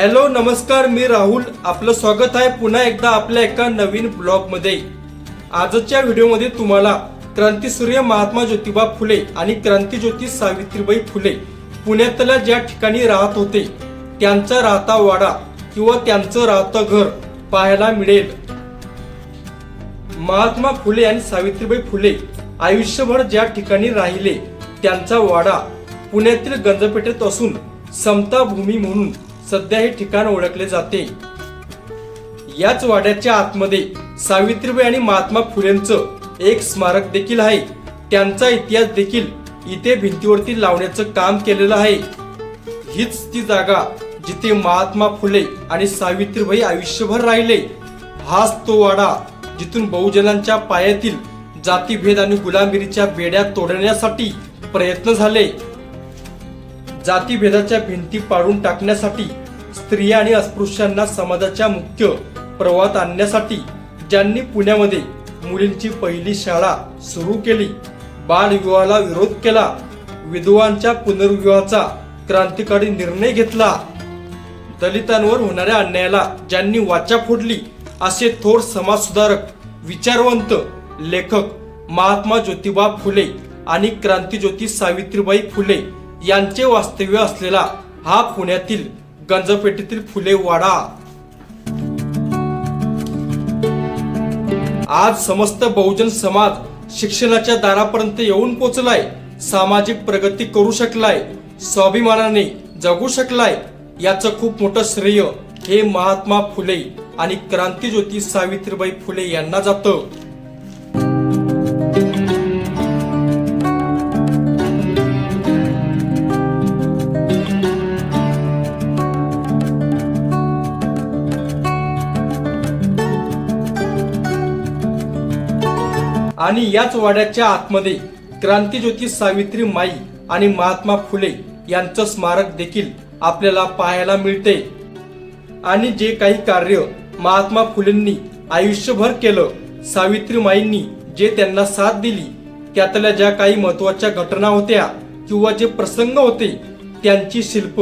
Hello नमस्कार मी राहुल. आपलं स्वागत आहे पुन्हा एकदा आपल्या एका नवीन ब्लॉगमध्ये आजच्या व्हिडिओमध्ये तुम्हाला क्रांतीसूर्य महात्मा ज्योतिबा फुले आणि क्रांतीज्योती सावित्रीबाई फुले पुण्यातल्या ज्या ठिकाणी राहत होते त्यांचा राहता वाडा किंवा त्यांचं राहतं घर पाहायला मिळेल. महात्मा फुले आणि सावित्रीबाई फुले आयुष्यभर ज्या ठिकाणी राहिले त्यांचा वाडा पुण्यातील गंजपेठेत असून समता भूमी म्हणून सध्या हे ठिकाण ओळखले जाते. याच वाड्याच्या आतमध्ये सावित्रीबाई आणि महात्मा फुलेंचं एक स्मारक देखील आहे. त्यांचा इतिहास देखील इथे भिंतीवरती लावण्याचं काम केलेलं आहे. हीच ती जागा जिथे महात्मा फुले आणि सावित्रीबाई आयुष्यभर राहिले. हाच तो वाडा जिथून बहुजनांच्या पायातील जातीभेद आणि गुलामगिरीच्या बेड्या तोडण्यासाठी प्रयत्न झाले. जातीभेदाच्या भिंती पाडून टाकण्यासाठी स्त्रिया आणि अस्पृश्यांना समाजाच्या मुख्य प्रवाहात आणण्यासाठी ज्यांनी पुण्यामध्ये मुलींची पहिली शाळा सुरू केली बालविवाहाला विरोध केला विधवांच्या पुनर्विवाहाचा क्रांतिकारी निर्णय घेतला. दलितांवर होणाऱ्या अन्यायाला ज्यांनी वाचा फोडली असे थोर समाजसुधारक विचारवंत लेखक महात्मा ज्योतिबा फुले आणि क्रांतीज्योती सावित्रीबाई फुले यांचे वास्तव्य असलेला हा पुण्यातील गंजपेटीतील फुले वाडा. आज समस्त बहुजन समाज शिक्षणाच्या दारापर्यंत येऊन पोचलाय. सामाजिक प्रगती करू शकलाय. स्वाभिमानाने जगू शकलाय. याचं खूप मोठं श्रेय हे महात्मा फुले आणि क्रांतीज्योती सावित्रीबाई फुले यांना जातं. आणि याच वाड्याच्या आतमध्ये क्रांतीज्योती सावित्री माई आणि महात्मा फुले यांचं स्मारक देखील आपल्याला पाहायला मिळते. आणि जे काही कार्य महात्मा फुलेंनी आयुष्यभर केलं सावित्रीमाईंनी जे त्यांना साथ दिली त्यातल्या ज्या काही महत्त्वाच्या घटना होत्या किंवा जे प्रसंग होते त्यांची शिल्प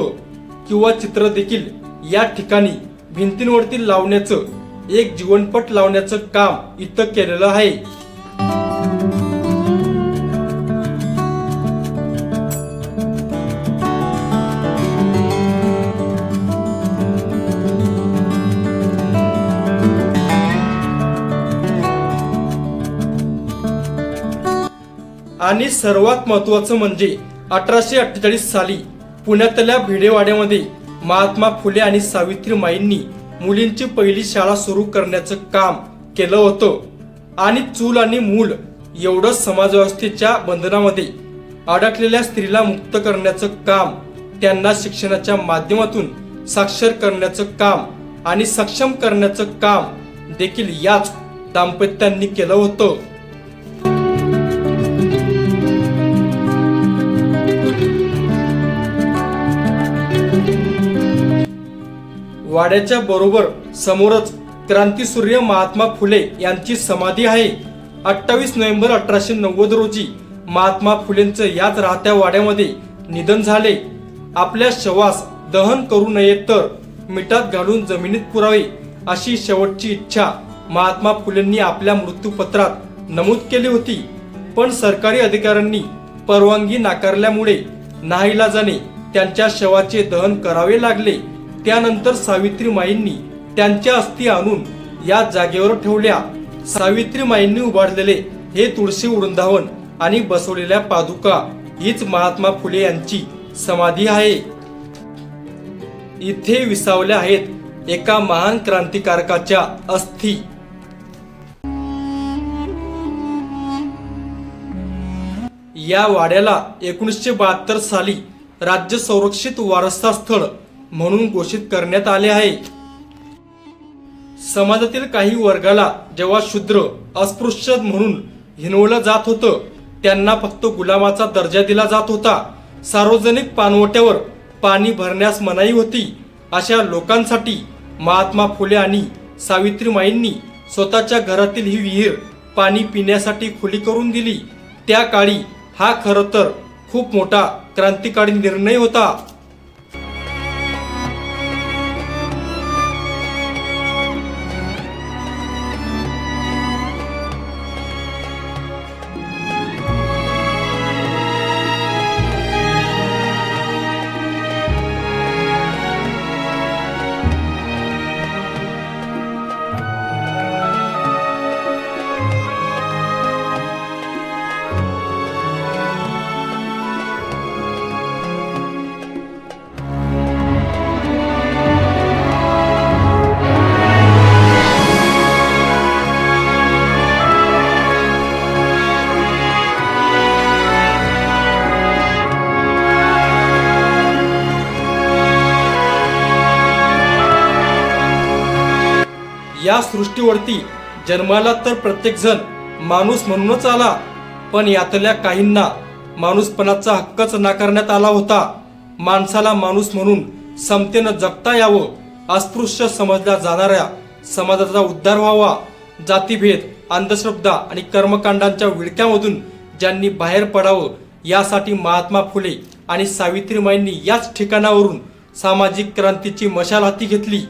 किंवा चित्र देखील या ठिकाणी भिंतींवरती लावण्याचं एक जीवनपट लावण्याचं काम इथं केलेलं आहे. आणि सर्वात महत्वाचं म्हणजे अठराशे अठ्ठेचाळीस साली पुण्यातल्या भिडेवाड्यामध्ये महात्मा फुले आणि सावित्रीमाईंनी मुलींची पहिली शाळा सुरू करण्याचं काम केलं होतं. आणि चूल आणि मूल एवढं समाजव्यवस्थेच्या बंधनामध्ये अडकलेल्या स्त्रीला मुक्त करण्याचं काम त्यांना शिक्षणाच्या माध्यमातून साक्षर करण्याचं काम आणि सक्षम करण्याचं काम देखील याच दाम्पत्यांनी केलं होतं. वाड्याच्या बरोबर समोरच क्रांतीसूर्य महात्मा फुले यांची समाधी आहे. अठ्ठावीस नोव्हेंबर अठराशे नव्वद रोजी महात्मा फुलेंचं याच राहत्या वाड्यामध्ये निधन झाले. आपल्या शवास दहन करू नये तर मिठात घालून जमिनीत पुरावे अशी शेवटची इच्छा महात्मा फुलेंनी आपल्या मृत्यूपत्रात नमूद केली होती. पण सरकारी अधिकाऱ्यांनी परवानगी नाकारल्यामुळे नाईलाजाने त्यांच्या शवाचे दहन करावे लागले. त्यानंतर सावित्रीमाईंनी त्यांच्या अस्थी आणून या जागेवर ठेवल्या. सावित्रीमाईंनी उभारलेले हे तुळशी वृंदावन आणि बसवलेल्या पादुका हीच महात्मा फुले यांची समाधी आहे. इथे विसावल्या आहेत एका महान क्रांतिकारकाच्या अस्थी. या वाड्याला एकोणीसशे बहात्तर साली राज्य संरक्षित वारसा स्थळ म्हणून घोषित करण्यात आले आहे. समाजातील काही वर्गाला जेव्हा शूद्र अस्पृश्य म्हणून हिनवलं जात होतं त्यांना फक्त गुलामाचा दर्जा दिला जात होता. सार्वजनिक पाणवट्यावर पाणी भरण्यास मनाई होती. अशा लोकांसाठी महात्मा फुले आणि सावित्रीमाईंनी स्वतःच्या घरातील ही विहीर पाणी पिण्यासाठी खुली करून दिली. त्या काळी हा खरं तर खूप मोठा क्रांतिकारी निर्णय होता. या सृष्टीवरती जन्माला तर प्रत्येकजण माणूस म्हणूनच आला पण यातल्या काहींना माणूसपणाचा हक्कच नाकारण्यात आला होता. माणसाला माणूस म्हणून समतेनं जगता यावं अस्पृश्य समजल्या जाणाऱ्या समाजाचा उद्धार व्हावा जातीभेद अंधश्रद्धा आणि कर्मकांडांच्या विळक्यामधून ज्यांनी बाहेर पडावं यासाठी महात्मा फुले आणि सावित्रीमाईंनी याच ठिकाणावरून सामाजिक क्रांतीची मशाल हाती घेतली.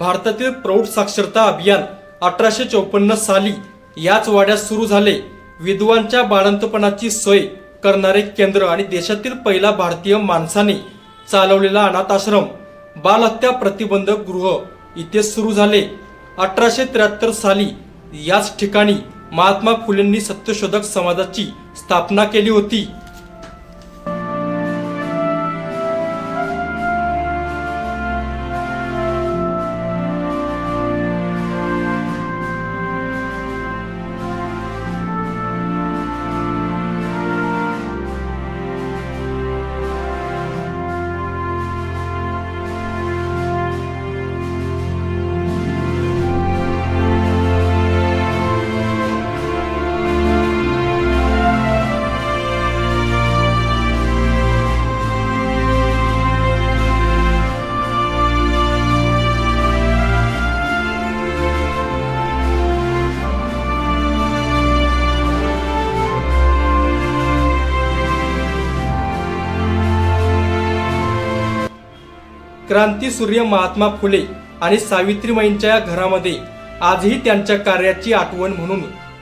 भारतातील प्रौढ साक्षरता अभियान अठराशे चौपन्न साली याच वाड्यात सुरू झाले. विधवांच्या बाळंतपणाची सोय करणारे केंद्र आणि देशातील पहिला भारतीय माणसाने चालवलेला अनाथ आश्रम बालहत्या प्रतिबंधक गृह इथे सुरू झाले. अठराशे त्र्याहत्तर साली याच ठिकाणी महात्मा फुलेंनी सत्यशोधक समाजाची स्थापना केली होती. क्रांती सूर्य महात्मा फुले आणि सावित्रीमाईंच्या या घरामध्ये आजही त्यांच्या कार्याची आठवण म्हणून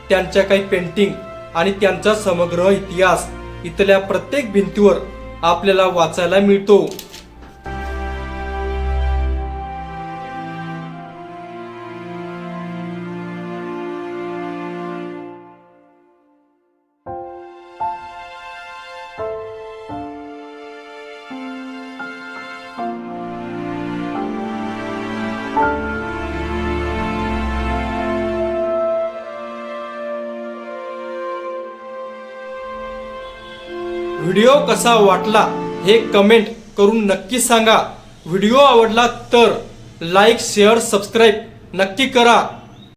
त्यांच्या काही पेंटिंग आणि त्यांचा समग्र इतिहास इथल्या प्रत्येक भिंतीवर आपल्याला वाचायला मिळतो. व्हिडिओ कसा वाटला हे कमेंट करून नक्की सांगा. व्हिडिओ आवडला तर लाईक शेअर सबस्क्राईब नक्की करा.